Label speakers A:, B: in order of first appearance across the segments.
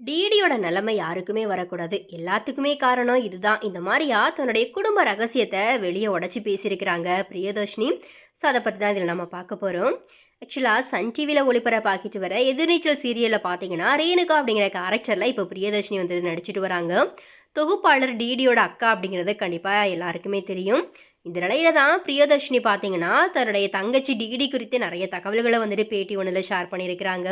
A: டிடியோட நிலைமை யாருக்குமே வரக்கூடாது. எல்லாத்துக்குமே காரணம் இதுதான். இந்த மாதிரியா தன்னுடைய குடும்ப ரகசியத்தை வெளியே உடச்சி பேசியிருக்கிறாங்க பிரியதர்ஷினி. ஸோ அதை பற்றி தான் இதில் நம்ம பார்க்க போகிறோம் ஆக்சுவலாக சன் டிவியில் ஒளிபரப்பாக்கிட்டு வர எதிர்நீச்சல் சீரியலில் பார்த்தீங்கன்னா ரேணுகா அப்படிங்கிற கேரக்டரில் இப்போ பிரியதர்ஷினி வந்து நடிச்சிட்டு வராங்க. தொகுப்பாளர் டிடியோட அக்கா அப்படிங்கிறது கண்டிப்பாக எல்லாருக்குமே தெரியும். இந்த நிலையில தான் பிரியதர்ஷினி பார்த்தீங்கன்னா தன்னுடைய தங்கச்சி டிடி குறித்து நிறைய தகவல்களை வந்துட்டு பேட்டி ஒன்றில் ஷேர் பண்ணியிருக்கிறாங்க.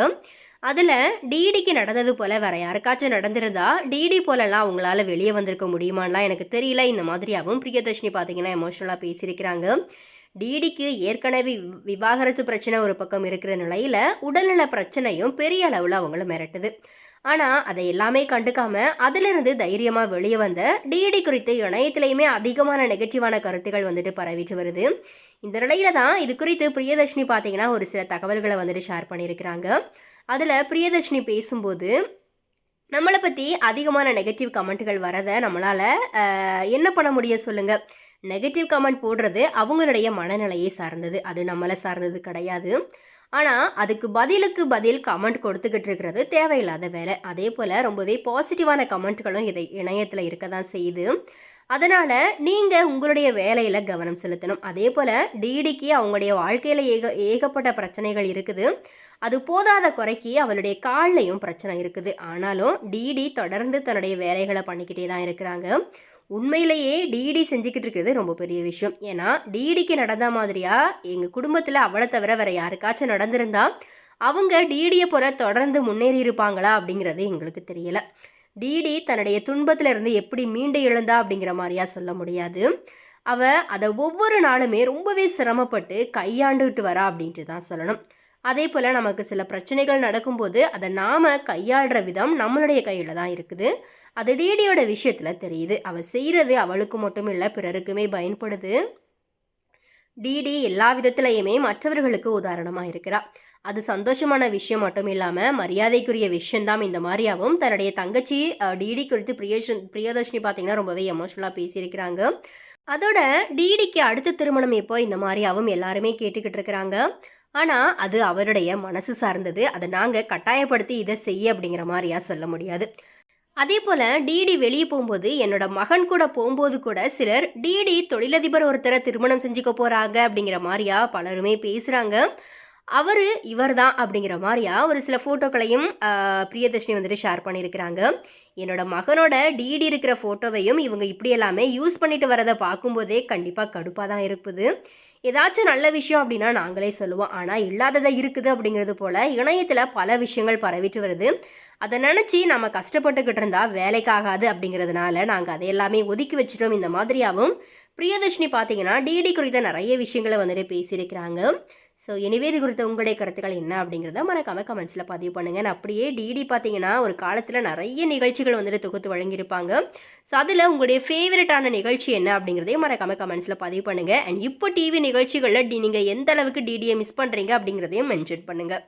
A: அதில் டிடிக்கு நடந்தது போல் வேறு யாருக்காச்சும் நடந்திருந்தா டிடி போலலாம் அவங்களால வெளியே வந்திருக்க முடியுமான்லாம் எனக்கு தெரியல. இந்த மாதிரியாகவும் பிரியதர்ஷினி பார்த்தீங்கன்னா எமோஷனலாக பேசியிருக்கிறாங்க. டிடிக்கு ஏற்கனவே வி- விவாகரத்து பிரச்சனை ஒரு பக்கம் இருக்கிற நிலையில் உடல்நல பிரச்சனையும் பெரிய அளவில் அவங்கள மிரட்டுது. ஆனால் அதை எல்லாமே கண்டுக்காம அதிலிருந்து தைரியமாக வெளியே வந்த டிடி குறித்து இணையத்திலையுமே அதிகமான நெகட்டிவான கருத்துக்கள் வந்துட்டு பரவிட்டு வருது. இந்த நிலையில தான் இது குறித்து பிரியதர்ஷினி பார்த்தீங்கன்னா ஒரு சில தகவல்களை வந்துட்டு ஷேர் பண்ணியிருக்கிறாங்க. அதில் பிரியதர்ஷினி பேசும்போது நம்மளை பற்றி அதிகமான நெகட்டிவ் கமெண்ட்டுகள் வரதை நம்மளால் என்ன பண்ண முடியும் சொல்லுங்கள் நெகட்டிவ் கமெண்ட் போடுறது அவங்களுடைய மனநிலையை சார்ந்தது. அது நம்மளை சார்ந்தது கிடையாது. ஆனால் அதுக்கு பதிலுக்கு பதில் கமெண்ட் கொடுத்துக்கிட்டு இருக்கிறது தேவையில்லாத வேலை. அதே போல் ரொம்பவே பாசிட்டிவான கமெண்ட்களும் இதை இணையத்தில் இருக்க தான் செய்யுது. அதனால் நீங்கள் உங்களுடைய வேலையில் கவனம் செலுத்தணும். அதே போல் டிடிக்கு அவங்களுடைய வாழ்க்கையில் ஏக ஏகப்பட்ட பிரச்சனைகள் இருக்குது. அது போதாத குறைக்கு அவளுடைய கால்லையும் பிரச்சனை இருக்குது. ஆனாலும் டிடி தொடர்ந்து தன்னுடைய வேலைகளை பண்ணிக்கிட்டே தான் இருக்கிறாங்க. உண்மையிலேயே டிடி செஞ்சுக்கிட்டு இருக்கிறது ரொம்ப பெரிய விஷயம். ஏன்னா டிடிக்கு நடந்த மாதிரியா எங்கள் குடும்பத்தில் அவளை தவிர வேற யாருக்காச்சும் நடந்திருந்தா அவங்க டிடியை போல தொடர்ந்து முன்னேறி இருப்பாங்களா அப்படிங்கிறது எங்களுக்கு தெரியலை. டிடி தன்னுடைய துன்பத்திலிருந்து எப்படி மீண்டு எழுந்தா அப்படிங்கிற மாதிரியா சொல்ல முடியாது. அவ அதை ஒவ்வொரு நாளுமே ரொம்பவே சிரமப்பட்டு கையாண்டுகிட்டு வரா அப்படின்ட்டு தான் சொல்லணும். அதே போல் நமக்கு சில பிரச்சனைகள் நடக்கும்போது அதை நாம் கையாளுற விதம் நம்மளுடைய கையில் தான் இருக்குது. அது டிடியோட விஷயத்தில் தெரியுது. அவள் செய்கிறது அவளுக்கு மட்டும் இல்லை பிறருக்குமே பயன்படுது. டிடி எல்லா விதத்திலையுமே மற்றவர்களுக்கு உதாரணமாக இருக்கிறா. அது சந்தோஷமான விஷயம் மட்டும் இல்லாமல் மரியாதைக்குரிய விஷயம்தான் இந்த மாதிரியாவும் தன்னுடைய தங்கச்சி டிடி குறித்து பிரியஷன் பிரியதர்ஷினி பார்த்தீங்கன்னா ரொம்பவே எமோஷனலாக பேசியிருக்கிறாங்க. அதோட டிடிக்கு அடுத்த திருமணம் எப்போ இந்த மாதிரியாகவும் எல்லாருமே கேட்டுக்கிட்டு இருக்கிறாங்க. ஆனால் அது அவருடைய மனசு சார்ந்தது. அதை நாங்கள் கட்டாயப்படுத்தி இதை செய்ய அப்படிங்கிற மாதிரியா சொல்ல முடியாது. அதே போல் டிடி வெளியே போகும்போது என்னோட மகன் கூட போகும்போது கூட சிலர் டிடி தொழிலதிபர் ஒருத்தரை திருமணம் செஞ்சுக்க போகிறாங்க அப்படிங்கிற மாதிரியா பலருமே பேசுகிறாங்க அவர் இவர் தான் அப்படிங்கிற மாதிரியா ஒரு சில ஃபோட்டோக்களையும் பிரியதர்ஷினி வந்துட்டு ஷேர் பண்ணியிருக்கிறாங்க. என்னோட மகனோட டிடி இருக்கிற ஃபோட்டோவையும் இவங்க இப்படி எல்லாமே யூஸ் பண்ணிட்டு வரதை பார்க்கும்போதே கண்டிப்பாக கடுப்பாக தான் இருக்குது. ஏதாச்சும் நல்ல விஷயம் அப்படின்னா நாங்களே சொல்லுவோம். ஆனால் இல்லாததை இருக்குது அப்படிங்கிறது போல் இணையத்தில் பல விஷயங்கள் பரவிட்டு வருது. அதை நினச்சி நம்ம கஷ்டப்பட்டுக்கிட்டு இருந்தால் வேலைக்காகாது அப்படிங்கிறதுனால நாங்கள் அதை எல்லாமே ஒதுக்கி வச்சிட்டோம். இந்த மாதிரியாகவும் பிரியதர்ஷினி பார்த்தீங்கன்னா டிடி குறித்த நிறைய விஷயங்களை வந்துட்டு பேசியிருக்கிறாங்க. ஸோ எனவே இது குறித்த உங்களுடைய கருத்துக்கள் என்ன அப்படிங்கிறத மறக்காமல் கமெண்ட்ஸில் பதிவு பண்ணுங்க. நான் அப்படியே டிடி பார்த்தீங்கன்னா ஒரு காலத்தில் நிறைய நிகழ்ச்சிகள் வந்துட்டு தொகுத்து வழங்கியிருப்பாங்க. ஸோ அதில் உங்களுடைய ஃபேவரட்டான நிகழ்ச்சி என்ன அப்படிங்கிறதையும் மறக்காமல் கமெண்ட்ஸில் பதிவு பண்ணுங்கள் அண்ட் இப்போ டிவி நிகழ்ச்சிகளில் டி நீங்கள் எந்த அளவுக்கு டிடியை மிஸ் பண்ணுறீங்க அப்படிங்கிறதையும் மென்ஷன் பண்ணுங்கள்